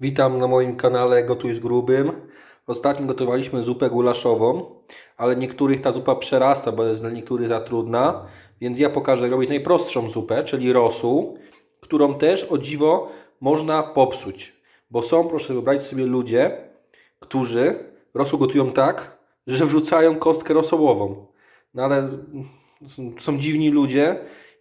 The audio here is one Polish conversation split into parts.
Witam na moim kanale Gotuj z Grubym. Ostatnio gotowaliśmy zupę gulaszową, ale niektórych ta zupa przerasta, bo jest dla niektórych za trudna. Więc ja pokażę jak robić najprostszą zupę, czyli rosół, którą też o dziwo można popsuć. Bo są, proszę wyobrazić sobie, ludzie, którzy rosół gotują tak, że wrzucają kostkę rosołową. No ale są dziwni ludzie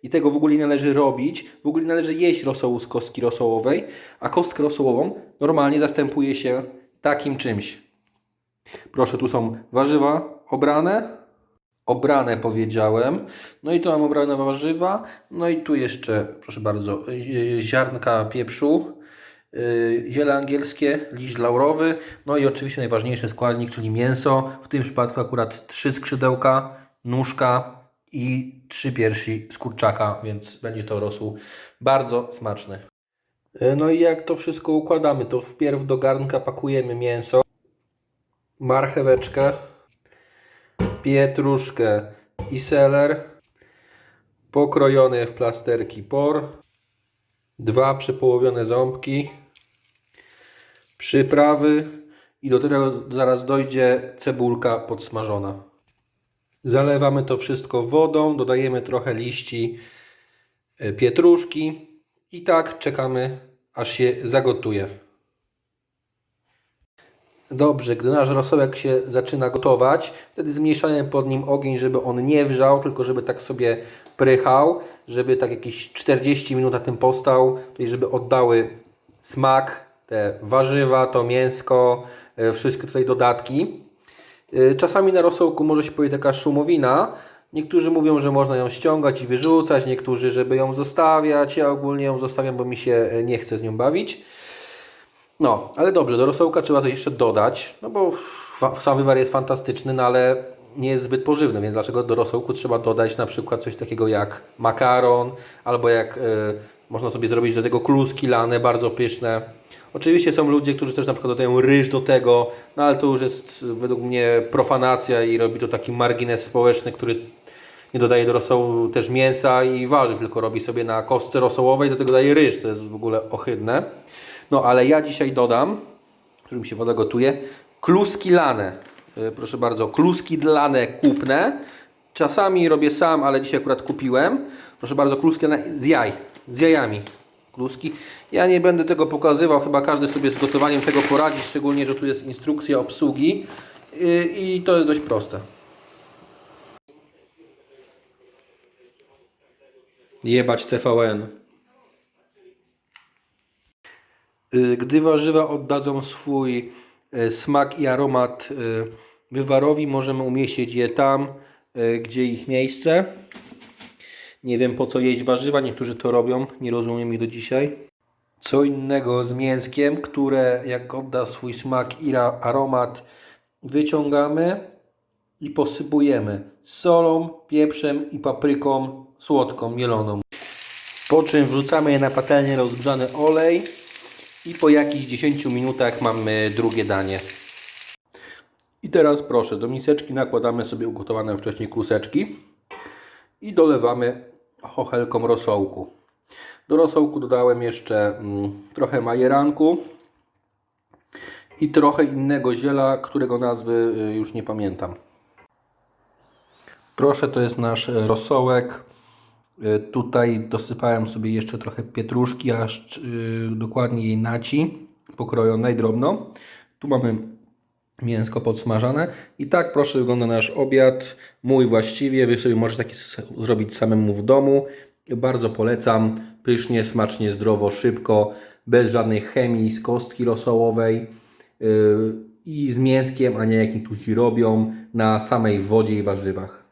i tego w ogóle nie należy robić. W ogóle nie należy jeść rosołu z kostki rosołowej, a kostkę rosołową normalnie zastępuje się takim czymś. Proszę, tu są warzywa obrane. Obrane powiedziałem. No i tu mam obrane warzywa. No i tu jeszcze, proszę bardzo, ziarnka pieprzu, yy, ziele angielskie, liść laurowy. No i oczywiście najważniejszy składnik, czyli mięso. W tym przypadku akurat trzy skrzydełka, nóżka i trzy piersi z kurczaka, więc będzie to rosół bardzo smaczny. Yy, No i jak to wszystko układamy, to wpierw do garnka pakujemy mięso, marcheweczkę, pietruszkę i seler, pokrojony w plasterki por, dwa przepołowione ząbki, przyprawy i do tego zaraz dojdzie cebulka podsmażona. Zalewamy to wszystko wodą, dodajemy trochę liści e, pietruszki i tak czekamy aż się zagotuje. Dobrze, gdy nasz rosołek się zaczyna gotować, wtedy zmniejszamy pod nim ogień, żeby on nie wrzał, tylko żeby tak sobie prychał, żeby tak jakieś 40 minut na tym postał, czyli żeby oddały smak, te warzywa, to mięsko, e, wszystkie tutaj dodatki. E, Czasami na rosołku może się pojawić taka szumowina. Niektórzy mówią, że można ją ściągać i wyrzucać, niektórzy, żeby ją zostawiać. Ja ogólnie ją zostawiam, bo mi się e, nie chce z nią bawić. No, ale dobrze, do rosołka trzeba coś jeszcze dodać, no bo sam wywar jest fantastyczny, no ale nie jest zbyt pożywny, więc dlaczego do rosołku trzeba dodać na przykład coś takiego jak makaron, albo jak e, można sobie zrobić do tego kluski lane, bardzo pyszne. Oczywiście są ludzie, którzy też na przykład dodają ryż do tego, no ale to już jest e, według mnie profanacja i robi to taki margines społeczny, który nie dodaje do rosołu też mięsa i warzyw, tylko robi sobie na kostce rosołowej, do tego daje ryż, to jest w ogóle ohydne. No ale ja dzisiaj dodam, że mi się woda gotuje, kluski lane. Yy, Proszę bardzo, kluski lane kupne. Czasami robię sam, ale dzisiaj akurat kupiłem. Proszę bardzo, kluski lane z jaj, z jajami. Kluski. Ja nie będę tego pokazywał, chyba każdy sobie z gotowaniem tego poradzi, szczególnie, że tu jest instrukcja obsługi i to jest dość proste. Jebać TVN. Y, Gdy warzywa oddadzą swój y, smak i aromat y, wywarowi, możemy umieścić je tam, gdzie ich miejsce. Nie wiem po co jeść warzywa, niektórzy to robią, nie rozumiem ich do dzisiaj. Co innego z mięskiem, które jak odda swój smak i aromat, wyciągamy i posypujemy solą, pieprzem i papryką słodką, mieloną. Po czym wrzucamy je na patelnię rozgrzany olej i po jakichś 10 minutach mamy drugie danie. I teraz proszę, do miseczki nakładamy sobie ugotowane wcześniej kluseczki i dolewamy chochelką rosołku. Do rosołku dodałem jeszcze mm, trochę majeranku i trochę innego ziela, którego nazwy y, już nie pamiętam. Proszę, to jest nasz e, rosołek. E, Tutaj dosypałem sobie jeszcze trochę pietruszki, aż y, dokładnie jej naci, pokrojonej drobno. Tu mamy mięsko podsmażane. I tak proszę wygląda nasz obiad. Mój właściwie, Wy sobie możecie taki zrobić samemu w domu. Bardzo polecam. Pysznie, smacznie, zdrowo, szybko, bez żadnej chemii, z kostki rosołowej yy, i z mięskiem, a nie jak niektórzy robią, na samej wodzie i warzywach.